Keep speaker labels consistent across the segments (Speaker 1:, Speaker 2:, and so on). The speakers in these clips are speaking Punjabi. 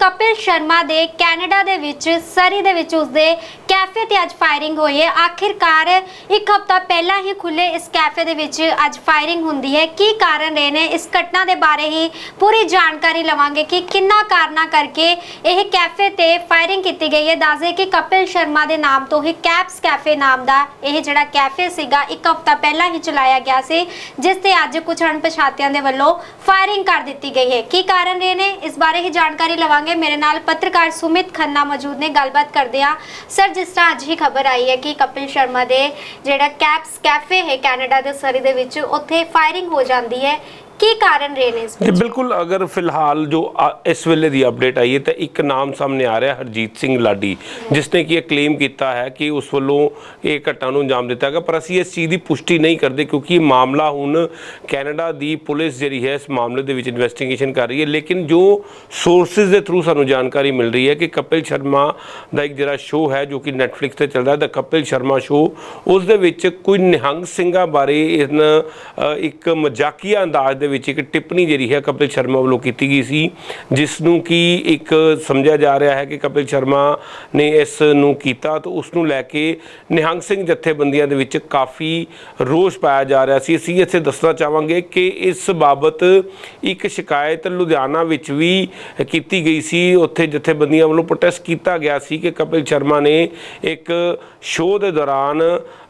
Speaker 1: ਕਪਿਲ ਸ਼ਰਮਾ ਦੇ ਕੈਨੇਡਾ ਦੇ ਵਿੱਚ, ਸਰੀ ਦੇ ਵਿੱਚ ਉਸਦੇ ਕੈਫੇ ਤੇ ਅੱਜ ਫਾਇਰਿੰਗ ਹੋਈ ਹੈ। ਆਖਿਰਕਾਰ ਇੱਕ ਹਫ਼ਤਾ ਪਹਿਲਾਂ ਹੀ ਖੁੱਲੇ ਇਸ ਕੈਫੇ ਦੇ ਵਿੱਚ ਅੱਜ ਫਾਇਰਿੰਗ ਹੁੰਦੀ ਹੈ। ਕੀ ਕਾਰਨ ਰਹੇ ਨੇ? ਇਸ ਘਟਨਾ ਦੇ ਬਾਰੇ ਹੀ ਪੂਰੀ ਜਾਣਕਾਰੀ ਲਵਾਂਗੇ ਕਿ ਕਿੰਨਾ ਕਾਰਨਾ ਕਰਕੇ ਇਹ ਕੈਫੇ ਤੇ ਫਾਇਰਿੰਗ ਕੀਤੀ ਗਈ ਹੈ। ਦੱਸਦੇ ਕਿ ਕਪਿਲ ਸ਼ਰਮਾ ਦੇ ਨਾਮ ਤੋਂ ਹੀ ਕੈਪਸ ਕੈਫੇ ਨਾਮ ਦਾ ਇਹ ਜਿਹੜਾ ਕੈਫੇ ਸੀਗਾ, ਇੱਕ ਹਫ਼ਤਾ ਪਹਿਲਾਂ ਹੀ ਚਲਾਇਆ ਗਿਆ ਸੀ, ਜਿਸ ਤੇ ਅੱਜ ਕੁਝ ਅਣਪਛਾਤਿਆਂ ਦੇ ਵੱਲੋਂ ਫਾਇਰਿੰਗ ਕਰ ਦਿੱਤੀ ਗਈ ਹੈ। ਕੀ ਕਾਰਨ ਰਹੇ ਨੇ? ਇਸ ਬਾਰੇ ਹੀ ਜਾਣਕਾਰੀ ਲਵਾਂਗੇ। ਮੇਰੇ ਨਾਲ ਪੱਤਰਕਾਰ ਸੁਮਿਤ ਖੰਨਾ ਮੌਜੂਦ ਨੇ। ਗੱਲਬਾਤ ਕਰਦੇ ਆ ਸਰ, ਜਿਸ ਤਰ੍ਹਾਂ ਅੱਜ ਹੀ ਖਬਰ ਆਈ ਹੈ ਕਿ ਕਪਿਲ ਸ਼ਰਮਾ ਦੇ ਜਿਹੜਾ ਕੈਪਸ ਕੈਫੇ ਹੈ ਕੈਨੇਡਾ ਦੇ ਸਰੀ ਦੇ ਵਿੱਚ, ਉੱਥੇ ਫਾਇਰਿੰਗ ਹੋ ਜਾਂਦੀ ਹੈ। ਕੀ ਕਾਰਨ ਰਹੇ ਨੇ ਇਸ
Speaker 2: ਜੀ ਬਿਲਕੁਲ ਅਗਰ ਫਿਲਹਾਲ ਜੋ ਇਸ ਵੇਲੇ ਦੀ ਅਪਡੇਟ ਆਈ ਹੈ ਤਾਂ ਇੱਕ ਨਾਮ ਸਾਹਮਣੇ ਆ ਰਿਹਾ, ਹਰਜੀਤ ਸਿੰਘ ਲਾਡੀ, ਜਿਸ ਨੇ ਕਿ ਇਹ ਕਲੇਮ ਕੀਤਾ ਹੈ ਕਿ ਉਸ ਵੱਲੋਂ ਇਹ ਘਟਨਾ ਨੂੰ ਅੰਜਾਮ ਦਿੱਤਾ ਗਿਆ, ਪਰ ਅਸੀਂ ਇਸ ਚੀਜ਼ ਦੀ ਪੁਸ਼ਟੀ ਨਹੀਂ ਕਰਦੇ ਕਿਉਂਕਿ ਇਹ ਮਾਮਲਾ ਹੁਣ ਕੈਨੇਡਾ ਦੀ ਪੁਲਿਸ ਜਿਹੜੀ ਹੈ ਇਸ ਮਾਮਲੇ ਦੇ ਵਿੱਚ ਇਨਵੈਸਟੀਗੇਸ਼ਨ ਕਰ ਰਹੀ ਹੈ। ਲੇਕਿਨ ਜੋ ਸੋਰਸਸ ਦੇ ਥਰੂ ਸਾਨੂੰ ਜਾਣਕਾਰੀ ਮਿਲ ਰਹੀ ਹੈ ਕਿ ਕਪਿਲ ਸ਼ਰਮਾ ਦਾ ਇੱਕ ਜਿਹੜਾ ਸ਼ੋਅ ਹੈ ਜੋ ਕਿ ਨੈਟਫਲਿਕਸ ਤੇ ਚੱਲਦਾ ਹੈ ਦਾ ਕਪਿਲ ਸ਼ਰਮਾ ਸ਼ੋਅ ਉਸ ਦੇ ਵਿੱਚ ਕੋਈ ਨਿਹੰਗ ਸਿੰਘਾਂ ਬਾਰੇ ਇਨ ਇੱਕ ਮਜ਼ਾਕੀਆ ਅੰਦਾਜ਼ ਦੇ ਵਿੱਚ ਇੱਕ ਟਿੱਪਣੀ ਜਿਹੜੀ ਹੈ ਕਪਿਲ ਸ਼ਰਮਾ ਵੱਲੋਂ ਕੀਤੀ ਗਈ ਸੀ ਜਿਸ ਨੂੰ ਕਿ ਇੱਕ ਸਮਝਿਆ ਜਾ ਰਿਹਾ ਹੈ ਕਿ ਕਪਿਲ ਸ਼ਰਮਾ ਨੇ ਇਸ ਨੂੰ ਕੀਤਾ ਤਾਂ ਉਸ ਨੂੰ ਲੈ ਕੇ ਨਿਹੰਗ ਸਿੰਘ ਜਥੇਬੰਦੀਆਂ ਦੇ ਵਿੱਚ ਕਾਫੀ ਰੋਸ ਪਾਇਆ ਜਾ ਰਿਹਾ ਸੀ। ਅਸੀਂ ਇੱਥੇ ਦੱਸਣਾ ਚਾਹਾਂਗੇ ਕਿ ਇਸ ਬਾਬਤ ਇੱਕ ਸ਼ਿਕਾਇਤ ਲੁਧਿਆਣਾ ਵਿੱਚ ਵੀ ਕੀਤੀ ਗਈ ਸੀ। ਉੱਥੇ ਜਥੇਬੰਦੀਆਂ ਵੱਲੋਂ ਪ੍ਰੋਟੈਸਟ ਕੀਤਾ ਗਿਆ ਸੀ ਕਿ ਕਪਿਲ ਸ਼ਰਮਾ ਨੇ ਇੱਕ ਸ਼ੋਅ ਦੇ ਦੌਰਾਨ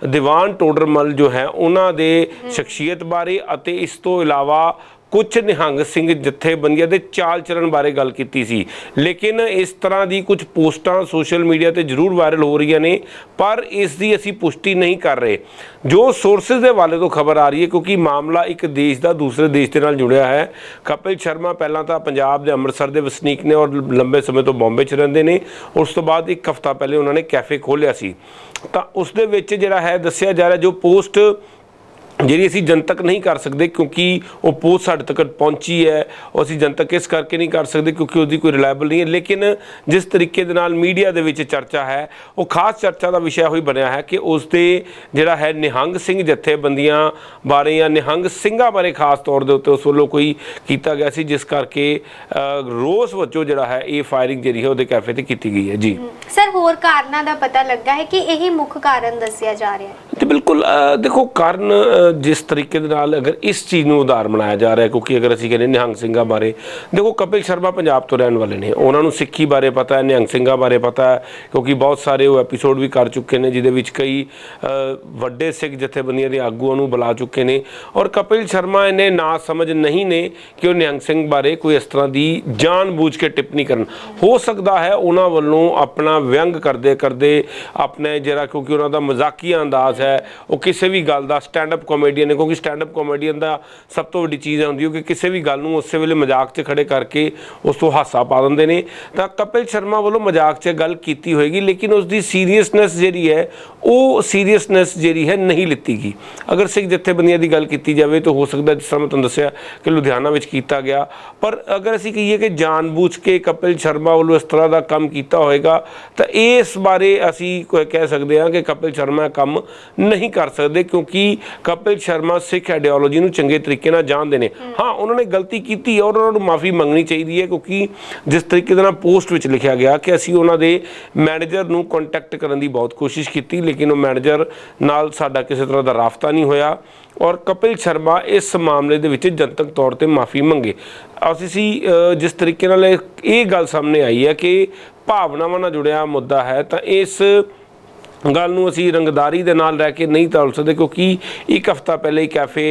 Speaker 2: ਦੀਵਾਨ ਟੋਡਰਮਲ ਜੋ ਹੈ, ਉਹਨਾਂ ਦੇ ਸ਼ਖਸੀਅਤ ਬਾਰੇ ਅਤੇ ਇਸ ਤੋਂ ਇਲਾਵਾ ਕੁਝ ਨਿਹੰਗ ਸਿੰਘ ਜਥੇਬੰਦੀਆਂ ਦੇ ਚਾਲ ਚਲਣ ਬਾਰੇ ਗੱਲ ਕੀਤੀ ਸੀ। ਲੇਕਿਨ ਇਸ ਤਰ੍ਹਾਂ ਦੀ ਕੁਝ ਪੋਸਟਾਂ ਸੋਸ਼ਲ ਮੀਡੀਆ ਤੇ ਜ਼ਰੂਰ ਵਾਇਰਲ ਹੋ ਰਹੀਆਂ ਨੇ, ਪਰ ਇਸ ਦੀ ਅਸੀਂ ਪੁਸ਼ਟੀ ਨਹੀਂ ਕਰ ਰਹੇ। ਜੋ ਸੋਰਸਸ ਦੇ ਹਵਾਲੇ ਤੋਂ ਖਬਰ ਆ ਰਹੀ ਹੈ, ਕਿਉਂਕਿ ਮਾਮਲਾ ਇੱਕ ਦੇਸ਼ ਦਾ ਦੂਸਰੇ ਦੇਸ਼ ਦੇ ਨਾਲ ਜੁੜਿਆ ਹੈ। ਕਪਿਲ ਸ਼ਰਮਾ ਪਹਿਲਾਂ ਤਾਂ ਪੰਜਾਬ ਦੇ ਅੰਮ੍ਰਿਤਸਰ ਦੇ ਵਸਨੀਕ ਨੇ ਔਰ ਲੰਬੇ ਸਮੇਂ ਤੋਂ ਬੰਬੇ 'ਚ ਰਹਿੰਦੇ ਨੇ। ਉਸ ਤੋਂ ਬਾਅਦ ਇੱਕ ਹਫ਼ਤਾ ਪਹਿਲੇ ਉਹਨਾਂ ਨੇ ਕੈਫੇ ਖੋਲ੍ਹਿਆ ਸੀ। ਤਾਂ ਉਸ ਦੇ ਵਿੱਚ ਜਿਹੜਾ ਹੈ, ਦੱਸਿਆ ਜਾ ਰਿਹਾ, ਜੋ ਪੋਸਟ ਜਿਹੜੀ ਅਸੀਂ ਜਨਤਕ ਨਹੀਂ ਕਰ ਸਕਦੇ ਕਿਉਂਕਿ ਉਹ ਪੋਸਟ ਸਾਡੇ ਤੱਕ ਪਹੁੰਚੀ ਹੈ ਉਹ ਅਸੀਂ ਜਨਤਕ ਇਸ ਕਰਕੇ ਨਹੀਂ ਕਰ ਸਕਦੇ ਕਿਉਂਕਿ ਉਹਦੀ ਕੋਈ ਰਿਲਾਇਬਲ ਨਹੀਂ ਹੈ। ਲੇਕਿਨ ਜਿਸ ਤਰੀਕੇ ਦੇ ਨਾਲ ਮੀਡੀਆ ਦੇ ਵਿੱਚ ਚਰਚਾ ਹੈ ਉਹ ਖਾਸ ਚਰਚਾ ਦਾ ਵਿਸ਼ਾ ਹੋਈ ਬਣਿਆ ਹੈ ਕਿ ਉਸ ਦੇ ਜਿਹੜਾ ਹੈ ਨਿਹੰਗ ਸਿੰਘ ਜਥੇਬੰਦੀਆਂ ਬਾਰੇ ਜਾਂ ਨਿਹੰਗ ਸਿੰਘਾਂ ਬਾਰੇ ਖਾਸ ਤੌਰ ਦੇ ਉੱਤੇ ਉਸ ਵੱਲੋਂ ਕੋਈ ਕੀਤਾ ਗਿਆ ਸੀ ਜਿਸ ਕਰਕੇ ਰੋਸ ਵਜੋਂ ਜਿਹੜਾ ਹੈ ਇਹ ਫਾਇਰਿੰਗ ਜਿਹੜੀ ਹੈ ਉਹਦੇ ਕੈਫੇ ਤੇ ਕੀਤੀ ਗਈ ਹੈ। ਜੀ।
Speaker 1: ਸਰ ਹੋਰ ਕਾਰਨਾਂ ਦਾ ਪਤਾ ਲੱਗਾ ਹੈ ਕਿ ਇਹੀ ਮੁੱਖ ਕਾਰਨ ਦੱਸਿਆ ਜਾ ਰਿਹਾ ਹੈ?
Speaker 2: ਤੇ ਬਿਲਕੁਲ ਦੇਖੋ ਕਾਰਨ ਜਿਸ ਤਰੀਕੇ ਦੇ ਨਾਲ ਅਗਰ ਇਸ ਚੀਜ਼ ਨੂੰ ਉਦਾਹਰ ਬਣਾਇਆ ਜਾ ਰਿਹਾ ਕਿਉਂਕਿ ਅਗਰ ਅਸੀਂ ਕਹਿੰਦੇ ਨਿਹੰਗ ਸਿੰਘਾਂ ਬਾਰੇ, ਦੇਖੋ ਕਪਿਲ ਸ਼ਰਮਾ ਪੰਜਾਬ ਤੋਂ ਰਹਿਣ ਵਾਲੇ ਨੇ, ਉਹਨਾਂ ਨੂੰ ਸਿੱਖੀ ਬਾਰੇ ਪਤਾ ਹੈ, ਨਿਹੰਗ ਸਿੰਘਾਂ ਬਾਰੇ ਪਤਾ ਹੈ, ਕਿਉਂਕਿ ਬਹੁਤ ਸਾਰੇ ਉਹ ਐਪੀਸੋਡ ਵੀ ਕਰ ਚੁੱਕੇ ਨੇ, ਜਿਹਦੇ ਵਿੱਚ ਕਈ ਵੱਡੇ ਸਿੱਖ ਜਥੇਬੰਦੀਆਂ ਦੇ ਆਗੂਆਂ ਨੂੰ ਬੁਲਾ ਚੁੱਕੇ ਨੇ, ਔਰ ਕਪਿਲ ਸ਼ਰਮਾ ਇਹਨੇ ਨਾ ਸਮਝ ਨਹੀਂ ਨੇ ਕਿ ਉਹ ਨਿਹੰਗ ਸਿੰਘ ਬਾਰੇ ਕੋਈ ਇਸ ਤਰ੍ਹਾਂ ਦੀ ਜਾਣਬੁੱਝ ਕੇ ਟਿੱਪਣੀ ਕਰਨ। ਹੋ ਸਕਦਾ ਹੈ ਉਹਨਾਂ ਵੱਲੋਂ ਆਪਣਾ ਵਿਅੰਗ ਕਰਦੇ ਕਰਦੇ ਆਪਣੇ ਜਿਹੜਾ ਕਿਉਂਕਿ ਉਹਨਾਂ ਦਾ ਮਜ਼ਾਕੀਆ ਅੰਦਾਜ਼ ਹੈ, ਉਹ ਕਿਸੇ ਵੀ ਗੱਲ ਦਾ ਸਟੈਂਡ ਅਪ ਕਾਮੇਡੀਅਨ ਨੇ, ਕਿਉਂਕਿ ਸਟੈਂਡ ਅਪ ਕਾਮੇਡੀਅਨ ਦਾ ਸਭ ਤੋਂ ਵੱਡੀ ਚੀਜ਼ ਹੁੰਦੀ ਹੈ ਕਿ ਕਿਸੇ ਵੀ ਗੱਲ ਨੂੰ ਉਸੇ ਵੇਲੇ ਮਜ਼ਾਕ 'ਚ ਖੜੇ ਕਰਕੇ ਉਸ ਤੋਂ ਹਾਸਾ ਪਾ ਦਿੰਦੇ ਨੇ। ਤਾਂ ਕਪਿਲ ਸ਼ਰਮਾ ਵੱਲੋਂ ਮਜ਼ਾਕ 'ਚ ਗੱਲ ਕੀਤੀ ਹੋਏਗੀ, ਲੇਕਿਨ ਉਸ ਦੀ ਸੀਰੀਅਸਨੈਸ ਜਿਹੜੀ ਹੈ, ਉਹ ਸੀਰੀਅਸਨੈਸ ਜਿਹੜੀ ਹੈ ਨਹੀਂ ਲਿੱਤੀ ਗਈ। ਅਗਰ ਸਿੱਖ ਜਥੇਬੰਦੀਆਂ ਦੀ ਗੱਲ ਕੀਤੀ ਜਾਵੇ ਤਾਂ ਹੋ ਸਕਦਾ ਜਿਸ ਤਰ੍ਹਾਂ ਮੈਂ ਤੁਹਾਨੂੰ ਦੱਸਿਆ ਕਿ ਲੁਧਿਆਣਾ ਵਿੱਚ ਕੀਤਾ ਗਿਆ। ਪਰ ਅਗਰ ਅਸੀਂ ਕਹੀਏ ਕਿ ਜਾਣਬੁੱਝ ਕੇ ਕਪਿਲ ਸ਼ਰਮਾ ਵੱਲੋਂ ਇਸ ਤਰ੍ਹਾਂ ਦਾ ਕੰਮ ਕੀਤਾ ਹੋਏਗਾ, ਤਾਂ ਇਸ ਬਾਰੇ ਅਸੀਂ ਕਹਿ ਸਕਦੇ ਹਾਂ ਕਿ ਕਪਿਲ ਸ਼ਰਮਾ ਕੰਮ ਨਹੀਂ ਕਰ ਸਕਦੇ, ਕਿਉਂਕਿ ਕਪਿਲ ਸ਼ਰਮਾ ਸਿੱਖ ਆਈਡੀਓਲੋਜੀ ਨੂੰ ਚੰਗੇ ਤਰੀਕੇ ਨਾਲ ਜਾਣਦੇ ਨੇ। ਹਾਂ। ਉਹਨਾਂ ਨੇ ਗਲਤੀ ਕੀਤੀ ਹੈ ਔਰ ਉਹਨਾਂ ਨੂੰ ਮਾਫੀ ਮੰਗਣੀ ਚਾਹੀਦੀ ਹੈ ਕਿਉਂਕਿ ਜਿਸ ਤਰੀਕੇ ਦੇ ਨਾਲ ਪੋਸਟ ਵਿੱਚ ਲਿਖਿਆ ਗਿਆ ਕਿ ਅਸੀਂ ਉਹਨਾਂ ਦੇ ਮੈਨੇਜਰ ਨੂੰ ਕੰਟੈਕਟ ਕਰਨ ਦੀ ਬਹੁਤ ਕੋਸ਼ਿਸ਼ ਕੀਤੀ ਲੇਕਿਨ ਉਹ ਮੈਨੇਜਰ ਨਾਲ ਸਾਡਾ ਕਿਸੇ ਤਰ੍ਹਾਂ ਦਾ ਰਾਫਤਾ ਨਹੀਂ ਹੋਇਆ ਔਰ ਕਪਿਲ ਸ਼ਰਮਾ ਇਸ ਮਾਮਲੇ ਦੇ ਵਿੱਚ ਜਨਤਕ ਤੌਰ ਤੇ ਮਾਫੀ ਮੰਗੇ। ਅਸੀਂ ਅ, ਜਿਸ ਤਰੀਕੇ ਨਾਲ ਇਹ ਗੱਲ ਸਾਹਮਣੇ ਆਈ ਹੈ ਕਿ ਭਾਵਨਾਵਾਂ ਨਾਲ ਜੁੜਿਆ ਮੁੱਦਾ ਹੈ ਤਾਂ ਇਸ ਗੱਲ ਨੂੰ ਅਸੀਂ ਰੰਗਦਾਰੀ ਦੇ ਨਾਲ ਰਹਿ ਕੇ ਨਹੀਂ ਤਾਲ ਸਕਦੇ, ਕਿਉਂਕਿ ਇੱਕ ਹਫਤਾ ਪਹਿਲੇ ਹੀ ਕੈਫੇ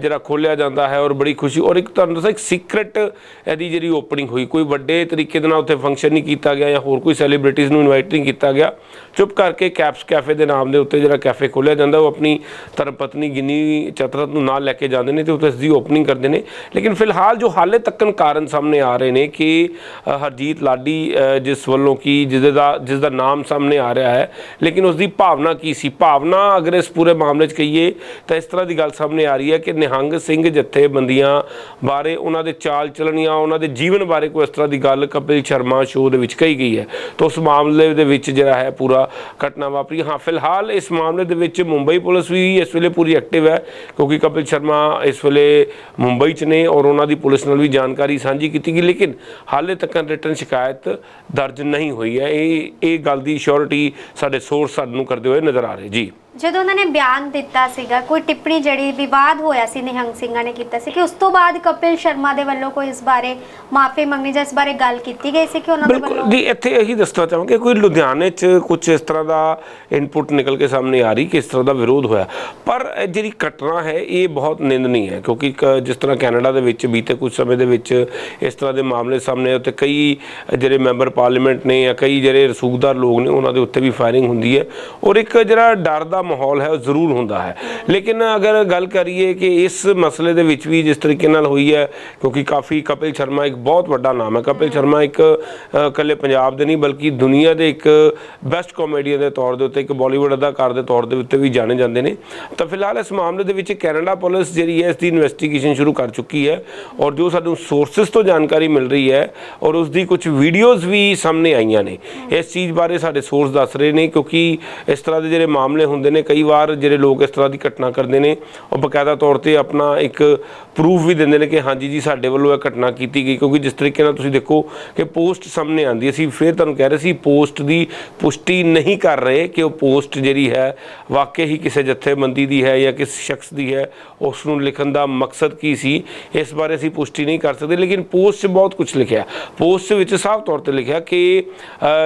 Speaker 2: ਜਿਹੜਾ ਖੋਲਿਆ ਜਾਂਦਾ ਹੈ ਔਰ ਬੜੀ ਖੁਸ਼ੀ, ਔਰ ਇੱਕ ਤੁਹਾਨੂੰ ਦੱਸਾਂ, ਇੱਕ ਸੀਕ੍ਰੇਟ ਇਹਦੀ ਜਿਹੜੀ ਓਪਨਿੰਗ ਹੋਈ, ਕੋਈ ਵੱਡੇ ਤਰੀਕੇ ਦੇ ਨਾਲ ਉੱਥੇ ਫੰਕਸ਼ਨ ਨਹੀਂ ਕੀਤਾ ਗਿਆ ਜਾਂ ਹੋਰ ਕੋਈ ਸੈਲੀਬ੍ਰਿਟੀਜ਼ ਨੂੰ ਇਨਵਾਈਟ ਨਹੀਂ ਕੀਤਾ ਗਿਆ। ਚੁੱਪ ਕਰਕੇ ਕੈਪਸ ਕੈਫੇ ਦੇ ਨਾਮ ਦੇ ਉੱਤੇ ਜਿਹੜਾ ਕੈਫੇ ਖੋਲਿਆ ਜਾਂਦਾ, ਉਹ ਆਪਣੀ ਧਰਮਪਤਨੀ ਗਿਨੀ ਚਤਰਤ ਨੂੰ ਨਾਲ ਲੈ ਕੇ ਜਾਂਦੇ ਨੇ ਤੇ ਉੱਥੇ ਇਸ ਦੀ ਓਪਨਿੰਗ ਕਰਦੇ ਨੇ। ਲੇਕਿਨ ਫਿਲਹਾਲ ਜੋ ਹਾਲੇ ਤੱਕਨ ਕਾਰਨ ਸਾਹਮਣੇ ਆ ਰਹੇ ਨੇ ਕਿ ਹਰਜੀਤ ਲਾਡੀ ਜਿਸ ਵੱਲੋਂ ਕੀ ਜਿਹਦੇ ਦਾ ਜਿਸ ਦਾ ਨਾਮ ਸਾਹਮਣੇ ਆ ਰਿਹਾ ਹੈ, ਲੇਕਿਨ ਉਸ ਦੀ ਭਾਵਨਾ ਕੀ ਸੀ? ਭਾਵਨਾ ਅਗਰ ਇਸ ਪੂਰੇ ਮਾਮਲੇ 'ਚ ਕਹੀਏ ਤਾਂ ਇਸ ਤਰ੍ਹਾਂ ਦੀ ਗੱਲ ਸਾਹਮਣੇ ਆ ਰਹੀ ਹੈ ਕਿ ਨਿਹੰਗ ਸਿੰਘ ਜਥੇਬੰਦੀਆਂ ਬਾਰੇ, ਉਹਨਾਂ ਦੇ ਚਾਲ ਚੱਲਣੀਆਂ, ਉਹਨਾਂ ਦੇ ਜੀਵਨ ਬਾਰੇ ਕੋਈ ਇਸ ਤਰ੍ਹਾਂ ਦੀ ਗੱਲ ਕਪਿਲ ਸ਼ਰਮਾ ਸ਼ੋਅ ਦੇ ਵਿੱਚ ਕਹੀ ਗਈ ਹੈ। ਤਾਂ ਉਸ ਮਾਮਲੇ ਦੇ ਵਿੱਚ ਜਿਹੜਾ ਹੈ ਪੂਰਾ ਘਟਨਾ ਵਾਪਰੀ। ਹਾਂ, ਫਿਲਹਾਲ ਇਸ ਮਾਮਲੇ ਦੇ ਵਿੱਚ ਮੁੰਬਈ ਪੁਲਿਸ ਵੀ ਇਸ ਵੇਲੇ ਪੂਰੀ ਐਕਟਿਵ ਹੈ, ਕਿਉਂਕਿ ਕਪਿਲ ਸ਼ਰਮਾ ਇਸ ਵੇਲੇ ਮੁੰਬਈ 'ਚ ਨੇ ਔਰ ਉਹਨਾਂ ਦੀ ਪੁਲਿਸ ਨਾਲ ਵੀ ਜਾਣਕਾਰੀ ਸਾਂਝੀ ਕੀਤੀ ਗਈ, ਲੇਕਿਨ ਹਾਲੇ ਤੱਕ ਰਿਟਰਨ ਸ਼ਿਕਾਇਤ ਦਰਜ ਨਹੀਂ ਹੋਈ ਹੈ। ਇਹ ਇਹ ਗੱਲ ਦੀ ਸ਼ੋਰਿਟੀ ਸਾਡੇ ਸੋਰਸ ਸਾਨੂੰ ਕਰਦੇ ਹੋਏ ਨਜ਼ਰ ਆ ਰਹੇ ਜੀ।
Speaker 1: ਜਦੋਂ ਉਹਨਾਂ ਨੇ ਬਿਆਨ ਦਿੱਤਾ ਸੀਗਾ ਕੋਈ ਟਿੱਪਣੀ ਜਿਹੜੀ ਵਿਵਾਦ ਹੋਇਆ ਸੀ ਨਿਹੰਗ ਸਿੰਘਾਂ ਨੇ ਕੀਤਾ ਸੀ ਕਿ ਉਸ ਤੋਂ ਬਾਅਦ ਕਪਿਲ ਸ਼ਰਮਾ ਦੇ ਵੱਲੋਂ ਕੋਈ ਇਸ ਬਾਰੇ ਮਾਫੀ ਮੰਗਣੀ ਜਾਂ ਇਸ ਬਾਰੇ ਗੱਲ ਕੀਤੀ ਗਈ ਸੀ ਕਿ ਉਹਨਾਂ ਦੇ ਵੱਲੋਂ?
Speaker 2: ਜੀ ਇੱਥੇ ਇਹੀ ਦੱਸਣਾ ਚਾਹਾਂਗੇ ਕੋਈ ਲੁਧਿਆਣੇ 'ਚ ਕੁਝ ਇਸ ਤਰ੍ਹਾਂ ਦਾ ਇਨਪੁਟ ਨਿਕਲ ਕੇ ਸਾਹਮਣੇ ਆ ਰਹੀ ਕਿ ਇਸ ਤਰ੍ਹਾਂ ਦਾ ਵਿਰੋਧ ਹੋਇਆ। ਪਰ ਜਿਹੜੀ ਘਟਨਾ ਹੈ ਇਹ ਬਹੁਤ ਨਿੰਦਨੀ ਹੈ ਕਿਉਂਕਿ ਜਿਸ ਤਰ੍ਹਾਂ ਕੈਨੇਡਾ ਦੇ ਵਿੱਚ ਬੀਤੇ ਕੁਝ ਸਮੇਂ ਦੇ ਵਿੱਚ ਇਸ ਤਰ੍ਹਾਂ ਦੇ ਮਾਮਲੇ ਸਾਹਮਣੇ ਆਏ ਤੇ ਕਈ ਜਿਹੜੇ ਮੈਂਬਰ ਪਾਰਲੀਮੈਂਟ ਨੇ ਜਾਂ ਕਈ ਜਿਹੜੇ ਰਸੂਖਦਾਰ ਲੋਕ ਨੇ ਉਹਨਾਂ ਦੇ ਉੱਤੇ ਵੀ ਫਾਇਰਿੰਗ ਹੁੰਦੀ ਹੈ। ਔਰ ਇੱਕ ਜਿਹੜਾ ਡਰ ਦਾ ਮਾਹੌਲ ਹੈ ਉਹ ਜ਼ਰੂਰ ਹੁੰਦਾ ਹੈ। ਲੇਕਿਨ ਅਗਰ ਗੱਲ ਕਰੀਏ ਕਿ ਇਸ ਮਸਲੇ ਦੇ ਵਿੱਚ ਵੀ ਜਿਸ ਤਰੀਕੇ ਨਾਲ ਹੋਈ ਹੈ ਕਿਉਂਕਿ ਕਾਫੀ ਕਪਿਲ ਸ਼ਰਮਾ ਇੱਕ ਬਹੁਤ ਵੱਡਾ ਨਾਮ ਹੈ। ਕਪਿਲ ਸ਼ਰਮਾ ਇੱਕ ਅ, ਇਕੱਲੇ ਪੰਜਾਬ ਦੇ ਨਹੀਂ ਬਲਕਿ ਦੁਨੀਆ ਦੇ ਇੱਕ ਬੈਸਟ ਕਾਮੇਡੀਅਨ ਦੇ ਤੌਰ ਦੇ ਉੱਤੇ ਇੱਕ ਬਾਲੀਵੁੱਡ ਅਦਾਕਾਰ ਦੇ ਤੌਰ ਦੇ ਉੱਤੇ ਵੀ ਜਾਣੇ ਜਾਂਦੇ ਨੇ। ਤਾਂ ਫਿਲਹਾਲ ਇਸ ਮਾਮਲੇ ਦੇ ਵਿੱਚ ਕੈਨੇਡਾ ਪੁਲਿਸ ਜਿਹੜੀ ਹੈ ਇਸ ਦੀ ਇਨਵੈਸਟੀਗੇਸ਼ਨ ਸ਼ੁਰੂ ਕਰ ਚੁੱਕੀ ਹੈ ਔਰ ਜੋ ਸਾਨੂੰ ਸੋਰਸਸ ਤੋਂ ਜਾਣਕਾਰੀ ਮਿਲ ਰਹੀ ਹੈ ਔਰ ਉਸ ਦੀ ਕੁਝ ਵੀਡੀਓਜ਼ ਵੀ ਸਾਹਮਣੇ ਆਈਆਂ ਨੇ। ਇਸ ਚੀਜ਼ ਬਾਰੇ ਸਾਡੇ ਸੋਰਸ ਦੱਸ ਰਹੇ ਨੇ ਕਿਉਂਕਿ ਇਸ ਤਰ੍ਹਾਂ ਦੇ ਜਿਹੜੇ ਮਾਮਲੇ ਹੁੰਦੇ ਨੇ, ਕਈ ਵਾਰ ਜਿਹੜੇ ਲੋਕ ਇਸ ਤਰ੍ਹਾਂ ਦੀ ਘਟਨਾ ਕਰਦੇ ਨੇ, ਉਹ ਬਕਾਇਦਾ ਤੌਰ ਤੇ ਆਪਣਾ ਇੱਕ ਪ੍ਰੂਫ ਵੀ ਦਿੰਦੇ ਨੇ ਕਿ ਹਾਂਜੀ ਜੀ, ਸਾਡੇ ਵੱਲੋਂ ਇਹ ਘਟਨਾ ਕੀਤੀ ਗਈ। ਕਿਉਂਕਿ ਜਿਸ ਤਰੀਕੇ ਨਾਲ ਤੁਸੀਂ ਦੇਖੋ ਕਿ ਪੋਸਟ ਸਾਹਮਣੇ ਆਂਦੀ ਅਸੀਂ ਫਿਰ ਤੁਹਾਨੂੰ ਕਹਿ ਰਹੇ ਸੀ, ਪੋਸਟ ਦੀ ਪੁਸ਼ਟੀ ਨਹੀਂ ਕਰ ਰਹੇ ਕਿ ਉਹ ਪੋਸਟ ਜਿਹੜੀ ਹੈ, ਵਾਕਈ ਹੀ ਕਿਸੇ ਜਥੇਬੰਦੀ ਦੀ ਹੈ ਜਾਂ ਕਿਸ ਸ਼ਖਸ ਦੀ ਹੈ ਉਸ ਨੂੰ ਲਿਖਣ ਦਾ ਮਕਸਦ ਕੀ ਸੀ, ਇਸ ਬਾਰੇ ਅਸੀਂ ਪੁਸ਼ਟੀ ਨਹੀਂ ਕਰ ਸਕਦੇ। ਲੇਕਿਨ ਪੋਸਟ 'ਚ ਬਹੁਤ ਕੁਝ ਲਿਖਿਆ। ਪੋਸਟ ਵਿੱਚ ਸਾਫ਼ ਤੌਰ ਤੇ ਲਿਖਿਆ ਕਿ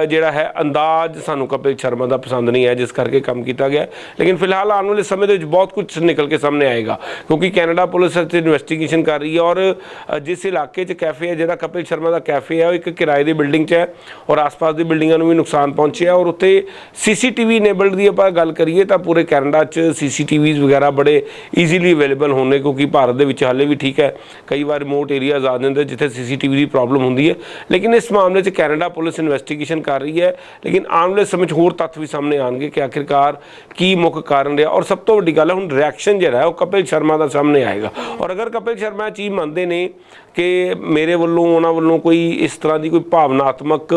Speaker 2: ਜਿਹੜਾ ਹੈ, ਅੰਦਾਜ਼ ਸਾਨੂੰ ਕਪਿਲ ਸ਼ਰਮਾ ਦਾ ਪਸੰਦ ਨਹੀਂ ਹੈ, ਜਿਸ ਕਰਕੇ ਕੰਮ ਕੀਤਾ ਗਿਆ। ਲੇਕਿਨ ਫਿਲਹਾਲ ਆਉਣ ਵਾਲੇ ਸਮੇਂ ਦੇ ਵਿੱਚ ਬਹੁਤ ਕੁਝ ਨਿਕਲ ਕੇ ਸਾਹਮਣੇ ਆਏਗਾ, ਕਿਉਂਕਿ ਕੈਨੇਡਾ ਪੁਲਿਸ ਇਸ ਤੇ ਇਨਵੈਸਟੀਗੇਸ਼ਨ ਕਰ ਰਹੀ ਹੈ ਔਰ ਜਿਸ ਇਲਾਕੇ 'ਚ ਕੈਫੇ ਹੈ, ਜਿਹੜਾ ਕਪਿਲ ਸ਼ਰਮਾ ਦਾ ਕੈਫੇ ਹੈ, ਉਹ ਇੱਕ ਕਿਰਾਏ ਦੀ ਬਿਲਡਿੰਗ 'ਚ ਹੈ ਔਰ ਆਸ-ਪਾਸ ਦੀ ਬਿਲਡਿੰਗਾਂ ਨੂੰ ਵੀ ਨੁਕਸਾਨ ਪਹੁੰਚਿਆ ਔਰ ਉੱਤੇ ਸੀਸੀਟੀਵੀ ਇਨੇਬਲਡ ਦੀ ਆਪਾਂ ਗੱਲ ਕਰੀਏ ਤਾਂ ਪੂਰੇ ਕੈਨੇਡਾ 'ਚ ਸੀਸੀਟੀਵੀਜ਼ ਵਗੈਰਾ ਬੜੇ ਈਜ਼ੀਲੀ ਅਵੇਲੇਬਲ ਹੋਣੇ ਕਿਉਂਕਿ ਭਾਰਤ ਦੇ ਵਿੱਚ ਹਾਲੇ ਵੀ ਠੀਕ ਹੈ। ਕਈ ਵਾਰ ਰਿਮੋਟ ਏਰੀਆਜ਼ ਆ ਜਾਂਦੇ ਜਿੱਥੇ ਸੀਸੀਟੀਵੀ ਦੀ ਪ੍ਰੋਬਲਮ ਹੁੰਦੀ ਹੈ। ਲੇਕਿਨ ਇਸ ਮਾਮਲੇ 'ਚ ਕੈਨੇਡਾ ਪੁਲਿਸ ਇਨਵੈਸਟੀਗੇਸ਼ਨ ਕਰ ਰਹੀ ਹੈ। ਲੇਕਿਨ ਆਉਣ ਵਾਲੇ ਸਮੇਂ 'ਚ ਹੋਰ ਤੱਥ ਵੀ ਸਾਹਮਣੇ ਆਣਗੇ ਕਿ ਆਖਿਰਕਾਰ ਕੀ ਮੁੱਖ ਕਾਰਨ ਰਿਹਾ। ਔਰ ਸਭ ਤੋਂ ਵੱਡੀ ਗੱਲ ਹੈ, ਹੁਣ ਰਿਐਕਸ਼ਨ ਜਿਹੜਾ ਉਹ ਕਪਿਲ ਸ਼ਰਮਾ ਦਾ ਸਾਹਮਣੇ ਆਏਗਾ। ਔਰ ਅਗਰ ਕਪਿਲ ਸ਼ਰਮਾ ਇਹ ਚੀਜ਼ ਮੰਨਦੇ ਨੇ ਕਿ ਮੇਰੇ ਵੱਲੋਂ, ਉਹਨਾਂ ਵੱਲੋਂ ਕੋਈ ਇਸ ਤਰ੍ਹਾਂ ਦੀ ਕੋਈ ਭਾਵਨਾਤਮਕ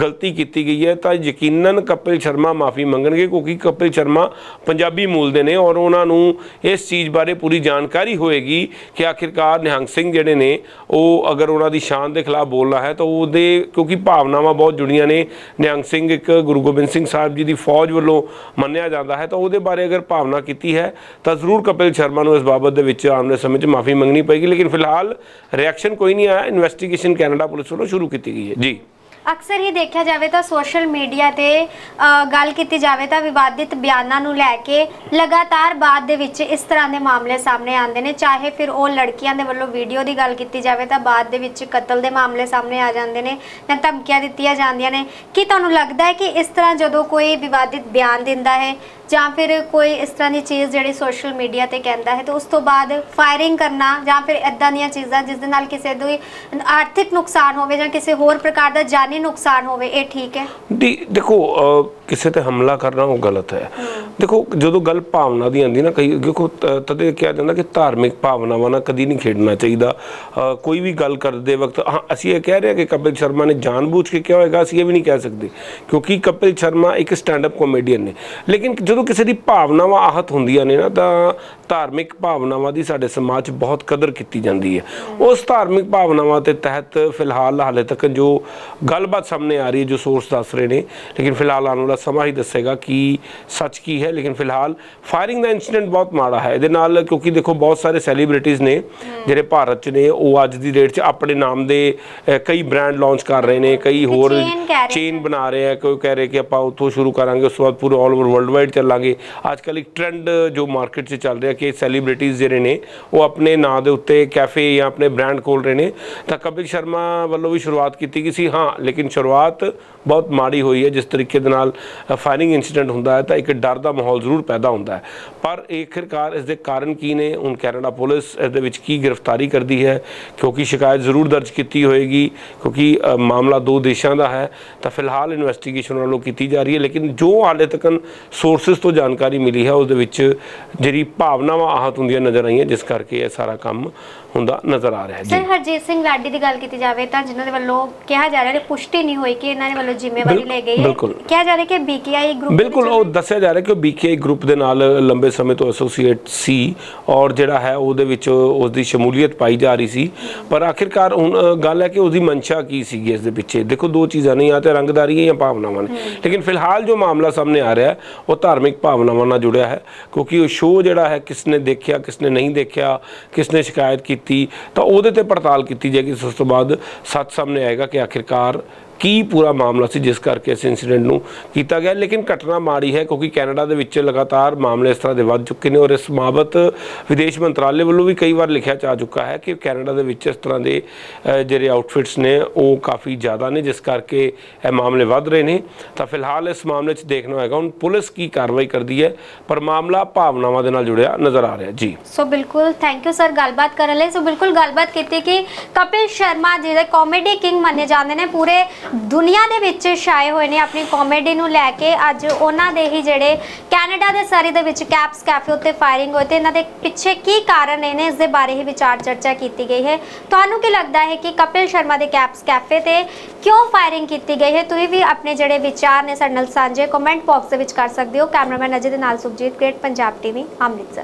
Speaker 2: ਗਲਤੀ ਕੀਤੀ ਗਈ ਹੈ, ਤਾਂ ਯਕੀਨਨ ਕਪਿਲ ਸ਼ਰਮਾ ਮਾਫੀ ਮੰਗਣਗੇ, ਕਿਉਂਕਿ ਕਪਿਲ ਸ਼ਰਮਾ ਪੰਜਾਬੀ ਮੂਲ ਦੇ ਨੇ ਔਰ ਉਹਨਾਂ ਨੂੰ ਇਸ ਚੀਜ਼ ਬਾਰੇ ਪੂਰੀ ਜਾਣਕਾਰੀ ਹੋਏਗੀ ਕਿ ਆਖਿਰਕਾਰ ਨਿਹੰਗ ਸਿੰਘ ਜਿਹੜੇ ਨੇ, ਉਹ ਅਗਰ ਉਹਨਾਂ ਦੀ ਸ਼ਾਨ ਦੇ ਖਿਲਾਫ ਬੋਲਣਾ ਹੈ, ਤਾਂ ਉਹਦੇ ਕਿਉਂਕਿ ਭਾਵਨਾਵਾਂ ਬਹੁਤ ਜੁੜੀਆਂ ਨੇ। ਨਿਹੰਗ ਸਿੰਘ ਇੱਕ ਗੁਰੂ ਗੋਬਿੰਦ ਸਿੰਘ ਸਾਹਿਬ ਜੀ ਦੀ ਫੌਜ ਵੱਲੋਂ ਮੰਨਿਆ ਜਾਂਦਾ ਹੈ, ਤਾਂ ਉਹਦੇ ਬਾਰੇ ਅਗਰ ਭਾਵਨਾ ਕੀਤੀ ਹੈ, ਤਾਂ ਜ਼ਰੂਰ ਕਪਿਲ ਸ਼ਰਮਾ ਨੂੰ ਇਸ ਬਾਬਤ ਦੇ ਵਿੱਚ ਆਉਣ ਵਾਲੇ ਸਮੇਂ 'ਚ ਮਾਫੀ ਮੰਗਣੀ ਪਏਗੀ। ਲੇਕਿਨ ਫਿਲਹਾਲ ਰਿਐਕਸ਼ਨ ਕੋਈ ਨਹੀਂ ਆਇਆ। ਇਨਵੈਸਟੀਗੇਸ਼ਨ ਕੈਨੇਡਾ ਪੁਲਿਸ ਵੱਲੋਂ ਸ਼ੁਰੂ ਕੀਤੀ ਗਈ ਹੈ। ਜੀ।
Speaker 1: ਅਕਸਰ ਹੀ ਦੇਖਿਆ ਜਾਵੇ ਤਾਂ ਸੋਸ਼ਲ ਮੀਡੀਆ ਤੇ ਗੱਲ ਕੀਤੀ ਜਾਵੇ ਤਾਂ ਵਿਵਾਦਿਤ ਬਿਆਨਾਂ ਨੂੰ ਲੈ ਕੇ ਲਗਾਤਾਰ ਬਾਅਦ ਦੇ ਵਿੱਚ ਇਸ ਤਰ੍ਹਾਂ ਦੇ ਮਾਮਲੇ ਸਾਹਮਣੇ ਆਉਂਦੇ ਨੇ। ਚਾਹੇ ਫਿਰ ਉਹ ਲੜਕੀਆਂ ਦੇ ਵੱਲੋਂ ਵੀਡੀਓ ਦੀ ਗੱਲ ਕੀਤੀ ਜਾਵੇ ਤਾਂ ਬਾਅਦ ਦੇ ਵਿੱਚ ਕਤਲ ਦੇ ਮਾਮਲੇ ਸਾਹਮਣੇ ਆ ਜਾਂਦੇ ਨੇ ਜਾਂ ਧਮਕੀਆਂ ਦਿੱਤੀਆਂ ਜਾਂਦੀਆਂ ਨੇ। ਕੀ ਤੁਹਾਨੂੰ ਲੱਗਦਾ ਹੈ ਕਿ ਇਸ ਤਰ੍ਹਾਂ ਜਦੋਂ ਕੋਈ ਵਿਵਾਦਿਤ ਬਿਆਨ ਦਿੰਦਾ ਹੈ ਜਾਂ ਫਿਰ ਕੋਈ ਇਸ ਤਰ੍ਹਾਂ ਦੀ ਚੀਜ਼ ਜਿਹੜੀ ਸੋਸ਼ਲ ਮੀਡੀਆ ਤੇ ਕਹਿੰਦਾ ਹੈ, ਤਾਂ ਉਸ ਤੋਂ ਬਾਅਦ ਫਾਇਰਿੰਗ ਕਰਨਾ ਜਾਂ ਫਿਰ ਇਦਾਂ ਦੀਆਂ ਚੀਜ਼ਾਂ ਜਿਸ ਦੇ ਨਾਲ ਕਿਸੇ ਦੀ ਆਰਥਿਕ ਨੁਕਸਾਨ ਹੋਵੇ ਜਾਂ ਕਿਸੇ ਹੋਰ ਪ੍ਰਕਾਰ ਦਾ ਜਾਨੀ ਨੁਕਸਾਨ ਹੋਵੇ, ਇਹ ਠੀਕ ਹੈ?
Speaker 2: ਦੇਖੋ ਕਿਸੇ ਤੇ ਹਮਲਾ ਕਰਨਾ ਉਹ ਗਲਤ ਹੈ। ਦੇਖੋ, ਜਦੋਂ ਗੱਲ ਭਾਵਨਾ ਦੀ ਆਉਂਦੀ ਨਾ, ਕਈ ਦੇਖੋ, ਤ- ਤਦੇ ਕਿਹਾ ਜਾਂਦਾ ਕਿ ਧਾਰਮਿਕ ਭਾਵਨਾਵਾਂ ਨਾਲ ਕਦੀ ਨਹੀਂ ਖੇਡਣਾ ਚਾਹੀਦਾ। ਕੋਈ ਵੀ ਗੱਲ ਕਰਦੇ ਵਕਤ, ਹਾਂ, ਅਸੀਂ ਇਹ ਕਹਿ ਰਹੇ ਹਾਂ ਕਿ ਕਪਿਲ ਸ਼ਰਮਾ ਨੇ ਜਾਣਬੁੱਝ ਕੇ ਕਿਹਾ ਹੋਏਗਾ, ਅਸੀਂ ਇਹ ਵੀ ਨਹੀਂ ਕਹਿ ਸਕਦੇ, ਕਿਉਂਕਿ ਕਪਿਲ ਸ਼ਰਮਾ ਇੱਕ ਸਟੈਂਡ ਅਪ ਕਾਮੇਡੀਅਨ ਨੇ। ਲੇਕਿਨ ਜਦੋਂ ਕਿਸੇ ਦੀ ਭਾਵਨਾਵਾਂ ਆਹਤ ਹੁੰਦੀਆਂ ਨੇ ਨਾ, ਤਾਂ ਧਾਰਮਿਕ ਭਾਵਨਾਵਾਂ ਦੀ ਸਾਡੇ ਸਮਾਜ 'ਚ ਬਹੁਤ ਕਦਰ ਕੀਤੀ ਜਾਂਦੀ ਹੈ। ਉਸ ਧਾਰਮਿਕ ਭਾਵਨਾਵਾਂ ਦੇ ਤਹਿਤ ਫਿਲਹਾਲ ਹਾਲੇ ਤੱਕ ਜੋ ਗੱਲਬਾਤ ਸਾਹਮਣੇ ਆ ਰਹੀ ਹੈ, ਜੋ ਸੋਰਸ ਦੱਸ ਰਹੇ ਨੇ, ਲੇਕਿਨ ਫਿਲਹਾਲ ਆਉਣ ਵਾਲਾ ਸਮਾਂ ਹੀ ਦੱਸੇਗਾ ਕਿ ਸੱਚ ਕੀ ਹੈ ਲੇਕਿਨ ਫਿਲਹਾਲ ਫਾਇਰਿੰਗ ਦਾ ਇਨਸੀਡੈਂਟ ਬਹੁਤ ਮਾੜਾ ਹੈ। ਇਹਦੇ ਨਾਲ ਕਿਉਂਕਿ ਦੇਖੋ ਬਹੁਤ ਸਾਰੇ ਸੈਲੀਬ੍ਰਿਟੀਜ਼ ਨੇ ਜਿਹੜੇ ਭਾਰਤ 'ਚ ਨੇ ਉਹ ਅੱਜ ਦੀ ਡੇਟ 'ਚ ਆਪਣੇ ਨਾਮ ਦੇ ਕਈ ਬ੍ਰਾਂਡ ਲਾਂਚ ਕਰ ਰਹੇ ਨੇ ਕਈ ਹੋਰ ਚੇਨ ਬਣਾ ਰਹੇ ਆ ਕੋਈ ਕਹਿ ਰਹੇ ਕਿ ਆਪਾਂ ਉੱਥੋਂ ਸ਼ੁਰੂ ਕਰਾਂਗੇ ਉਸ ਤੋਂ ਬਾਅਦ ਪੂਰੇ ਆਲ ਓਵਰ ਵਰਲਡ ਵਾਈਡ ਚੱਲਾਂਗੇ। ਲਾਂਗੇ ਅੱਜ ਕੱਲ ਇੱਕ ਟ੍ਰੈਂਡ ਜੋ ਮਾਰਕੀਟ 'ਚ ਚੱਲ ਰਿਹਾ ਕਿ ਸੈਲੀਬ੍ਰਿਟੀਜ਼ ਜਿਹੜੇ ਨੇ ਉਹ ਆਪਣੇ ਨਾਂ ਦੇ ਉੱਤੇ ਕੈਫੇ ਜਾਂ ਆਪਣੇ ਬ੍ਰਾਂਡ ਖੋਲ ਰਹੇ ਨੇ। ਤਾਂ ਕਪਿਲ ਸ਼ਰਮਾ ਵੱਲੋਂ ਵੀ ਸ਼ੁਰੂਆਤ ਕੀਤੀ ਗਈ ਸੀ। ਹਾਂ ਲੇਕਿਨ ਸ਼ੁਰੂਆਤ ਬਹੁਤ ਮਾੜੀ ਹੋਈ ਹੈ ਜਿਸ ਤਰੀਕੇ ਦੇ ਨਾਲ ਫਾਇਰਿੰਗ ਇਨਸੀਡੈਂਟ ਹੁੰਦਾ ਹੈ ਤਾਂ ਇੱਕ ਡਰ ਦਾ ਮਾਹੌਲ ਜ਼ਰੂਰ ਪੈਦਾ ਹੁੰਦਾ ਹੈ। ਪਰ ਆਖਿਰਕਾਰ ਇਸ ਦੇ ਕਾਰਨ ਕੀ ਨੇ? ਹੁਣ ਕੈਨੇਡਾ ਪੁਲਿਸ ਇਸ ਦੇ ਵਿੱਚ ਕੀ ਗ੍ਰਿਫਤਾਰੀ ਕਰਦੀ ਹੈ? ਕਿਉਂਕਿ ਸ਼ਿਕਾਇਤ ਜ਼ਰੂਰ ਦਰਜ ਕੀਤੀ ਹੋਏਗੀ, ਕਿਉਂਕਿ ਮਾਮਲਾ ਦੋ ਦੇਸ਼ਾਂ ਦਾ ਹੈ, ਤਾਂ ਫਿਲਹਾਲ ਇਨਵੈਸਟੀਗੇਸ਼ਨ ਵੱਲੋਂ ਕੀਤੀ ਜਾ ਰਹੀ ਹੈ, ਲੇਕਿਨ ਜੋ ਹਾਲੇ ਤੱਕ ਸੋਰਸਸ ਤੋਂ ਜਾਣਕਾਰੀ ਮਿਲੀ ਹੈ, ਉਸ ਦੇ ਵਿੱਚ ਜਿਹੜੀ ਭਾਵਨਾਵਾਂ ਆਹਤ ਹੁੰਦੀਆਂ ਨਜ਼ਰ ਆਈਆਂ, ਜਿਸ ਕਰਕੇ ਇਹ ਸਾਰਾ ਕੰਮ ਹੁੰਦਾ ਨਜ਼ਰ ਆ ਰਿਹਾ ਹੈ। ਜੀ।
Speaker 1: ਸਰ ਹਰਜੀਤ ਸਿੰਘ ਲਾਡੀ ਦੀ ਗੱਲ ਕੀਤੀ ਜਾਵੇ ਤਾਂ ਜਿਨ੍ਹਾਂ ਦੇ ਵੱਲੋਂ ਕਿਹਾ ਜਾ ਰਿਹਾ ਕਿ ਪੁਸ਼ਟੀ ਨਹੀਂ ਹੋਈ ਕਿ ਇਹਨਾਂ ਦੇ ਵੱਲੋਂ ਜ਼ਿੰਮੇਵਾਰੀ ਲੈ ਗਈ ਹੈ। ਕਿਹਾ ਜਾ ਰਿਹਾ ਕਿ ਬੀਕੇਆਈ ਗਰੁੱਪ
Speaker 2: ਬਿਲਕੁਲ ਉਹ ਦੱਸਿਆ ਜਾ ਰਿਹਾ ਕਿ ਉਹ ਬੀਕੇਆਈ ਗਰੁੱਪ ਦੇ ਨਾਲ ਲੰਬੇ ਸਮੇਂ ਤੋਂ ਐਸੋਸੀਏਟ ਸੀ ਔਰ ਜਿਹੜਾ ਹੈ ਉਹਦੇ ਵਿੱਚ ਉਸ ਦੀ ਸ਼ਮੂਲੀਅਤ ਪਾਈ ਜਾ ਰਹੀ ਸੀ। ਪਰ ਆਖਿਰਕਾਰ ਹੁਣ ਗੱਲ ਹੈ ਕਿ ਉਸ ਦੀ ਮਨਸ਼ਾ ਕੀ ਸੀਗੀ ਇਸ ਦੇ ਪਿੱਛੇ? ਦੇਖੋ ਦੋ ਚੀਜ਼ਾਂ ਨੇ ਜਾਂ ਤੇ ਰੰਗਦਾਰੀ ਹੈ ਜਾਂ ਭਾਵਨਾਵਾਂ ਨੇ। ਲੇਕਿਨ ਫਿਲਹਾਲ ਜੋ ਮਾਮਲਾ ਸਾਹਮਣੇ ਆ ਰਿਹਾ ਹੈ, ਉਹ ਧਾਰਮਿਕ ਭਾਵਨਾਵਾਂ ਨਾਲ ਜੁੜਿਆ ਹੈ ਕਿਉਂਕਿ ਉਹ ਸ਼ੋਅ ਜਿਹੜਾ ਹੈ ਕਿਸਨੇ ਦੇਖਿਆ ਕਿਸਨੇ ਨਹੀਂ ਦੇਖਿਆ ਕਿਸਨੇ ਸ਼ਿਕਾਇਤ ਕੀਤੀ ਕੀਤੀ ਤਾਂ ਉਹਦੇ ਤੇ ਪੜਤਾਲ ਕੀਤੀ ਜਾਏਗੀ। ਉਸ ਤੋਂ ਬਾਅਦ ਸੱਚ ਸਾਹਮਣੇ ਆਏਗਾ ਕਿ ਆਖਿਰਕਾਰ ਕੀ ਪੂਰਾ ਮਾਮਲਾ ਸੀ ਜਿਸ ਕਰਕੇ ਇਸ ਇਨਸੀਡੈਂਟ ਨੂੰ ਕੀਤਾ ਗਿਆ? ਲੇਕਿਨ ਘਟਨਾ ਮਾੜੀ ਹੈ ਕਿਉਂਕਿ ਕੈਨੇਡਾ ਦੇ ਵਿੱਚ ਲਗਾਤਾਰ ਮਾਮਲੇ ਇਸ ਤਰ੍ਹਾਂ ਦੇ ਵੱਧ ਚੁੱਕੇ ਨੇ ਔਰ ਇਸ ਬਾਬਤ ਵਿਦੇਸ਼ ਮੰਤਰਾਲੇ ਵੱਲੋਂ ਵੀ ਕਈ ਵਾਰ ਲਿਖਿਆ ਜਾ ਚੁੱਕਾ ਹੈ ਕਿ ਕੈਨੇਡਾ ਦੇ ਵਿੱਚ ਇਸ ਤਰ੍ਹਾਂ ਦੇ ਜਿਹੜੇ ਆਊਟਫਿਟਸ ਨੇ ਉਹ ਕਾਫੀ ਜ਼ਿਆਦਾ ਨੇ, ਜਿਸ ਕਰਕੇ ਇਹ ਮਾਮਲੇ ਵੱਧ ਰਹੇ ਨੇ। ਤਾਂ ਫਿਲਹਾਲ ਇਸ ਮਾਮਲੇ 'ਚ ਦੇਖਣਾ ਹੋਏਗਾ, ਹੁਣ ਪੁਲਿਸ ਕੀ ਕਾਰਵਾਈ ਕਰਦੀ ਹੈ, ਪਰ ਮਾਮਲਾ ਭਾਵਨਾਵਾਂ ਦੇ ਨਾਲ ਜੁੜਿਆ ਨਜ਼ਰ ਆ ਰਿਹਾ ਜੀ।
Speaker 1: ਸੋ ਬਿਲਕੁਲ ਥੈਂਕ ਯੂ ਸਰ ਗੱਲਬਾਤ ਕਰਨ ਲਈ। ਸੋ ਬਿਲਕੁਲ ਗੱਲਬਾਤ ਕੀਤੀ ਕਿ ਕਪਿਲ ਸ਼ਰਮਾ ਜਿਹੜੇ ਕਾਮੇਡੀ ਕਿੰਗ ਮੰਨੇ ਜਾਂਦੇ ਨੇ। ਪੂਰੇ ਦੁਨੀਆ ਦੇ ਵਿੱਚ ਛਾਏ ਹੋਏ ਨੇ ਆਪਣੀ ਕਾਮੇਡੀ ਨੂੰ ਲੈ ਕੇ। ਅੱਜ ਉਹਨਾਂ ਦੇ ਹੀ ਜਿਹੜੇ ਕੈਨੇਡਾ ਦੇ ਸਰੀ ਦੇ ਵਿੱਚ ਕੈਪਸ ਕੈਫੇ ਉੱਤੇ ਫਾਇਰਿੰਗ ਹੋਈ ਤੇ ਇਹਨਾਂ ਦੇ ਪਿੱਛੇ ਕੀ ਕਾਰਨ ਨੇ, ਇਸ ਦੇ ਬਾਰੇ ਹੀ ਵਿਚਾਰ ਚਰਚਾ ਕੀਤੀ ਗਈ ਹੈ। ਤੁਹਾਨੂੰ ਕੀ ਲੱਗਦਾ ਹੈ ਕਿ ਕਪਿਲ ਸ਼ਰਮਾ ਦੇ ਕੈਪਸ ਕੈਫੇ ਤੇ ਕਿਉਂ ਫਾਇਰਿੰਗ ਕੀਤੀ ਗਈ ਹੈ? ਤੁਸੀਂ ਵੀ ਆਪਣੇ ਜਿਹੜੇ ਵਿਚਾਰ ਨੇ ਸਾਡੇ ਨਾਲ ਸਾਂਝੇ ਕਮੈਂਟ ਬਾਕਸ ਦੇ ਵਿੱਚ ਕਰ ਸਕਦੇ ਹੋ। ਕੈਮਰਾਮੈਨ ਅਜੇ ਦੇ ਨਾਲ ਸੁਖਜੀਤ ਗ੍ਰੇਟ ਪੰਜਾਬ ਟੀਵੀ, ਅੰਮ੍ਰਿਤਸਰ।